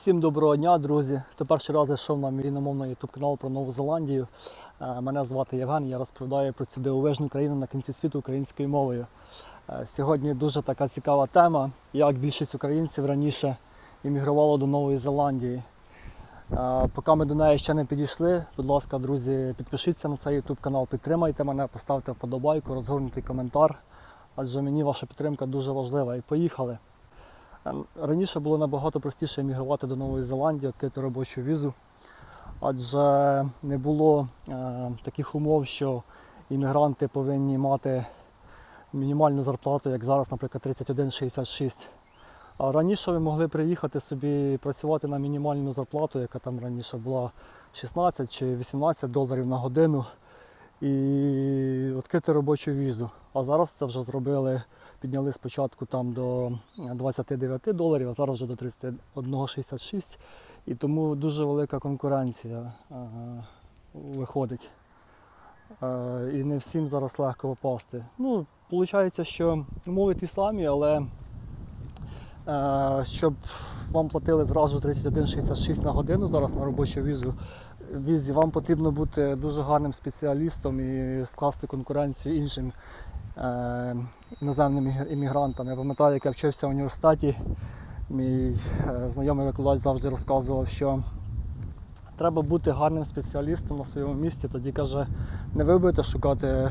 Всім доброго дня, друзі. Хто перший раз зайшов на мій іномовний YouTube канал про Нову Зеландію. Е, Мене звати Євген. Я розповідаю про цю дивовижну країну на кінці світу українською мовою. Е, Сьогодні дуже така цікава тема, як більшість українців раніше іммігрувало до Нової Зеландії. Е, Поки ми до неї ще не підійшли, будь ласка, друзі, підпишіться на цей YouTube канал, підтримайте мене, поставте вподобайку, розгорнутий коментар, адже мені ваша підтримка дуже важлива. І поїхали. Е, Раніше було набагато простіше емігрувати до Нової Зеландії, відкрити робочу візу, адже не було е, таких умов, що іммігранти повинні мати мінімальну зарплату, як зараз, наприклад, 31,66. А раніше ви могли приїхати собі працювати на мінімальну зарплату, яка там раніше була 16 чи 18 доларів на годину, і відкрити робочу візу. А зараз це вже зробили, підняли спочатку там до 29 доларів, а зараз вже до 31,66. І тому дуже велика конкуренція е, виходить. Е, і не всім зараз легко попасти. Ну, виходить, що умови ті самі, але е, щоб вам платили зразу 31,66 на годину зараз на робочу візу, візі, вам потрібно бути дуже гарним спеціалістом і скласти конкуренцію іншим е, іноземним імі- іммігрантам. Я пам'ятаю, як я вчився в університеті, мій е, знайомий викладач завжди розказував, що треба бути гарним спеціалістом на своєму місці. Тоді каже, не ви будете шукати,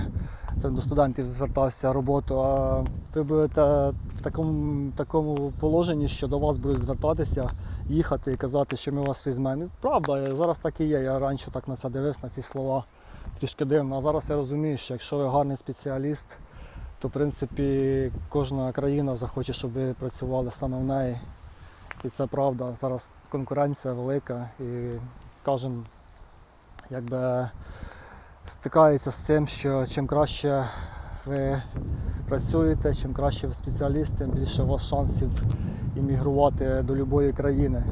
це до студентів звертався роботу, а ви будете в такому, такому положенні, що до вас будуть звертатися, їхати і казати, що ми вас візьмемо. Правда, зараз так і є. Я раніше так на це дивився, на ці слова трішки дивно. А зараз я розумію, що якщо ви гарний спеціаліст, то в принципі кожна країна захоче, щоб ви працювали саме в неї. І це правда. Зараз конкуренція велика і кожен якби стикається з цим, що чим краще ви працюєте, чим краще ви спеціаліст, тим більше у вас шансів іммігрувати до будь-якої країни.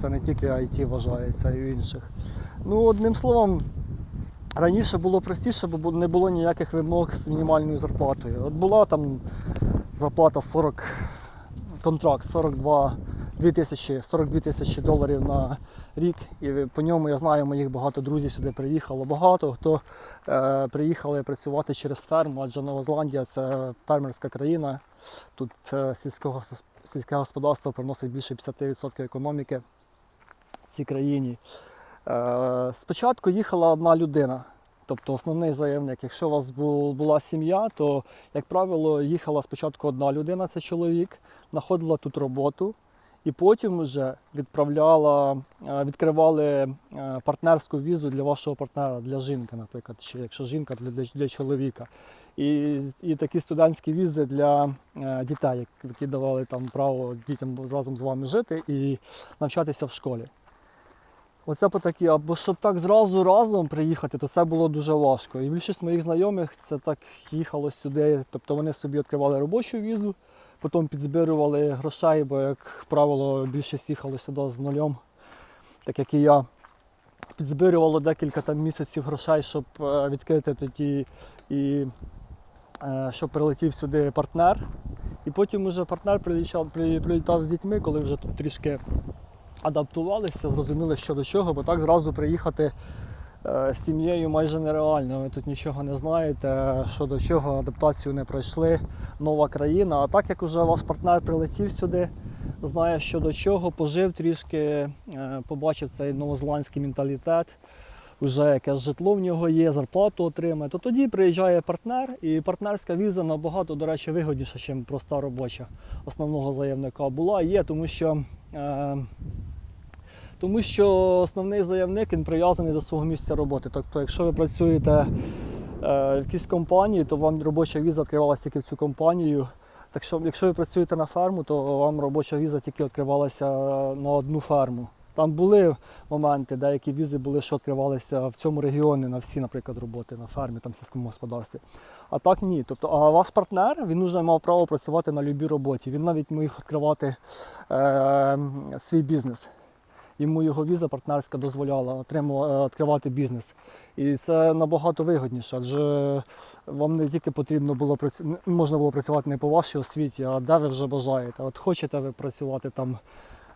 Це не тільки IT вважається, і в інших. Ну, одним словом, раніше було простіше, бо не було ніяких вимог з мінімальною зарплатою. От була там зарплата 40, контракт 42 тисячі, 42 тисячі доларів на рік. І по ньому я знаю, моїх багато друзів сюди приїхало. Багато хто е, приїхали працювати через ферму, адже Нова Зеландія це фермерська країна. Тут е, сільського, сільське господарство приносить більше 50% економіки в цій країні. Е, спочатку їхала одна людина. Тобто основний заявник, якщо у вас була сім'я, то, як правило, їхала спочатку одна людина, це чоловік, знаходила тут роботу, і потім вже відправляла, е, відкривали е, партнерську візу для вашого партнера, для жінки, наприклад, чи якщо жінка для, для, для чоловіка. І, і такі студентські візи для дітей, які давали там право дітям разом з вами жити і навчатися в школі. Оце по такі, або щоб так зразу разом приїхати, то це було дуже важко. І більшість моїх знайомих це так їхало сюди. Тобто вони собі відкривали робочу візу, потім підзбирували грошей, бо, як правило, більшість їхало сюди з нульом, так як і я. Підзбирювало декілька там місяців грошей, щоб е, відкрити тоді і е, щоб прилетів сюди партнер. І потім уже партнер прилітав, прилітав з дітьми, коли вже тут трішки адаптувалися, зрозуміли, що до чого, бо так зразу приїхати е, з сім'єю майже нереально. Ви тут нічого не знаєте, що до чого, адаптацію не пройшли, нова країна. А так як уже ваш партнер прилетів сюди, знає, що до чого, пожив трішки, е, побачив цей новозеландський менталітет. Вже якесь житло в нього є, зарплату отримає, то тоді приїжджає партнер, і партнерська віза набагато, до речі, вигідніша, ніж проста робоча основного заявника була. Є, тому що е, тому що основний заявник він прив'язаний до свого місця роботи. Тобто, якщо ви працюєте е, в якійсь компанії, то вам робоча віза відкривалася тільки в цю компанію. Так що, якщо ви працюєте на ферму, то вам робоча віза тільки відкривалася на одну ферму. Там були моменти, деякі візи були, що відкривалися в цьому регіоні на всі, наприклад, роботи на фермі, там в сільському господарстві. А так ні. Тобто, а ваш партнер він вже мав право працювати на будь-якій роботі. Він навіть міг відкривати е, свій бізнес. Йому його віза партнерська дозволяла отримувати, відкривати бізнес. І це набагато вигідніше, адже вам не тільки потрібно було можна було працювати не по вашій освіті, а де ви вже бажаєте. От хочете ви працювати там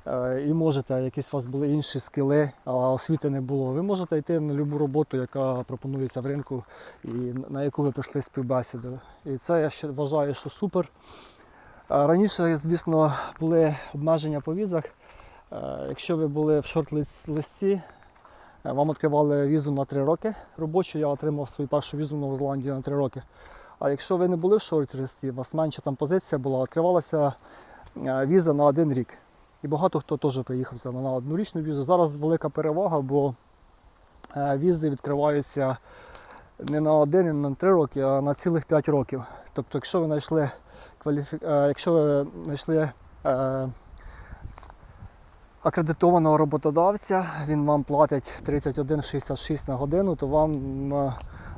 е, і можете, якісь у вас були інші скіли, а освіти не було, ви можете йти на будь-яку роботу, яка пропонується в ринку і на яку ви прийшли співбесіду. І це я ще вважаю, що супер. Раніше, звісно, були обмеження по візах. Е, Якщо ви були в шорт-листі, е, вам відкривали візу на 3 роки робочу, я отримав свою першу візу в Нову Зеландію на 3 роки. А якщо ви не були в шорт-листі, у вас менша там позиція була, відкривалася е, віза на один рік. І багато хто теж приїхав на однорічну візу. Зараз велика перевага, бо візи відкриваються не на один, не на три роки, а на цілих 5 років. Тобто, якщо ви знайшли кваліфі... е, якщо ви знайшли акредитованого роботодавця, він вам платить 31,66 на годину, то вам е,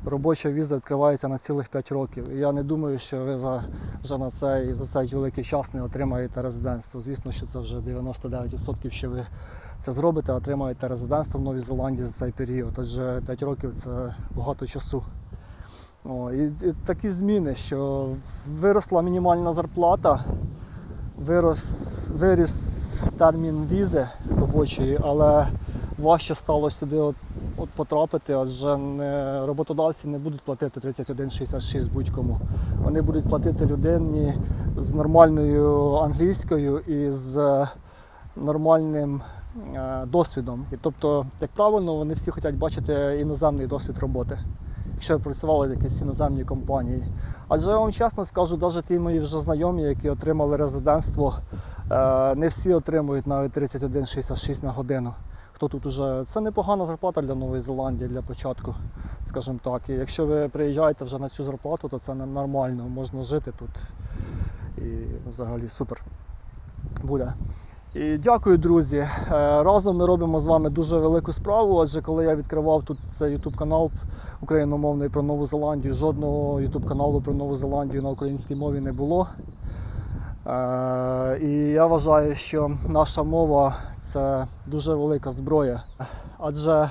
робоча віза відкривається на цілих 5 років. І я не думаю, що ви за, вже на цей, за цей великий час не отримаєте резидентство. Звісно, що це вже 99%, що ви це зробите, отримаєте резидентство в Новій Зеландії за цей період. Отже, 5 років це багато часу. О, і, і такі зміни, що виросла мінімальна зарплата, вирос, виріс термін візи робочої, але важче стало сюди от, от потрапити, адже не, роботодавці не будуть платити 31,66 будь-кому. Вони будуть платити людині з нормальною англійською і з е, нормальним е, досвідом. І тобто, як правильно, вони всі хочуть бачити іноземний досвід роботи якщо працювали в якійсь іноземній компанії. Адже я вам чесно скажу, навіть ті мої вже знайомі, які отримали резидентство, не всі отримують навіть 31,66 на годину. Хто тут уже це непогана зарплата для Нової Зеландії для початку, скажімо так. І якщо ви приїжджаєте вже на цю зарплату, то це нормально, можна жити тут. І взагалі супер буде. І дякую, друзі. Е, Разом ми робимо з вами дуже велику справу. Адже коли я відкривав тут цей YouTube канал україномовний про Нову Зеландію, жодного YouTube каналу про Нову Зеландію на українській мові не було. Е, І я вважаю, що наша мова це дуже велика зброя. Адже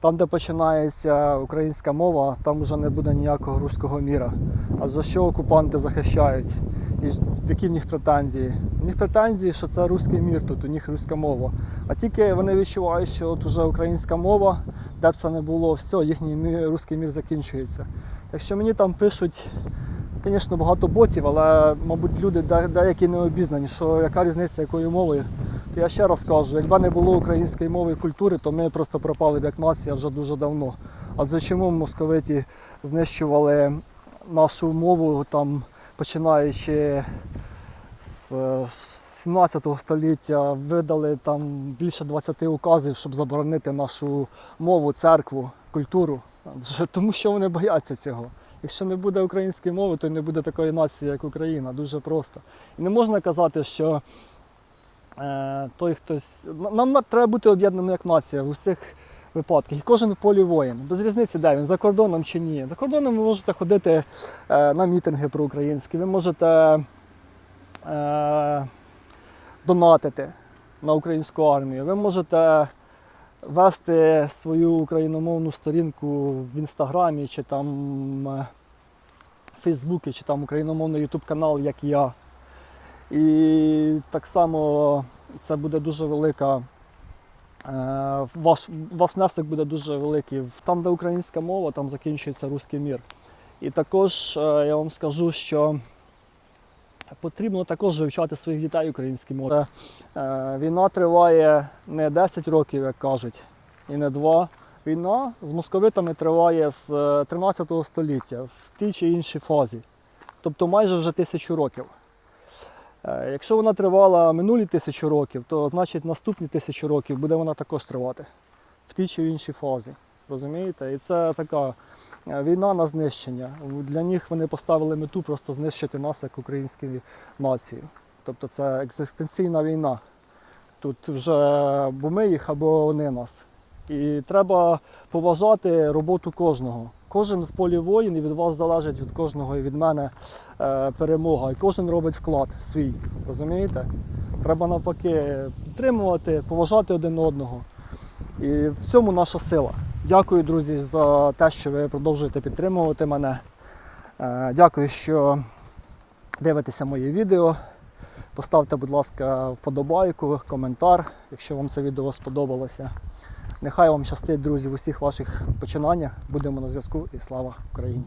там, де починається українська мова, там вже не буде ніякого руського міра. Адже що окупанти захищають? І які в них претензії? У них претензії, що це руський мір, тут у них руська мова. А тільки вони відчувають, що от уже українська мова, де б це не було, все, їхній руський мір закінчується. Так що мені там пишуть, звісно, багато ботів, але, мабуть, люди деякі не обізнані, що яка різниця якою мовою. То я ще раз кажу, якби не було української мови і культури, то ми просто пропали б як нація вже дуже давно. Адже чому московиті знищували нашу мову там, починаючи з е, 17 століття, видали там більше 20 указів, щоб заборонити нашу мову, церкву, культуру. Тому що вони бояться цього. Якщо не буде української мови, то не буде такої нації, як Україна. Дуже просто. І не можна казати, що е, той хтось. Нам треба бути об'єднаним як нація в усіх випадках. І кожен в полі воїн. Без різниці, де він, за кордоном чи ні. За кордоном ви можете ходити е, на мітинги проукраїнські, ви можете е, донатити на українську армію, ви можете вести свою україномовну сторінку в інстаграмі чи там е, Фейсбуці, чи там україномовний ютуб канал, як я. І так само це буде дуже велика. е, Ваш, ваш внесок буде дуже великий. Там, де українська мова, там закінчується руський мір. І також е, я вам скажу, що потрібно також вивчати своїх дітей українській мові. Е, Війна триває не 10 років, як кажуть, і не 2. Війна з московитами триває з е, 13 століття в тій чи іншій фазі, тобто майже вже тисячу років. Е, Якщо вона тривала минулі тисячу років, то значить наступні тисячу років буде вона також тривати в тій чи іншій фазі. Розумієте? І це така е, війна на знищення. Для них вони поставили мету просто знищити нас як українську націю. Тобто це екзистенційна війна. Тут вже або ми їх, або вони нас. І треба поважати роботу кожного. Кожен в полі воїн і від вас залежить від кожного і від мене е, перемога. І кожен робить вклад свій. Розумієте? Треба навпаки підтримувати, поважати один одного. І в цьому наша сила. Дякую, друзі, за те, що ви продовжуєте підтримувати мене. Е, Дякую, що дивитеся мої відео. Поставте, будь ласка, вподобайку, коментар, якщо вам це відео сподобалося. Нехай вам щастить, друзі, в усіх ваших починаннях. Будемо на зв'язку і слава Україні!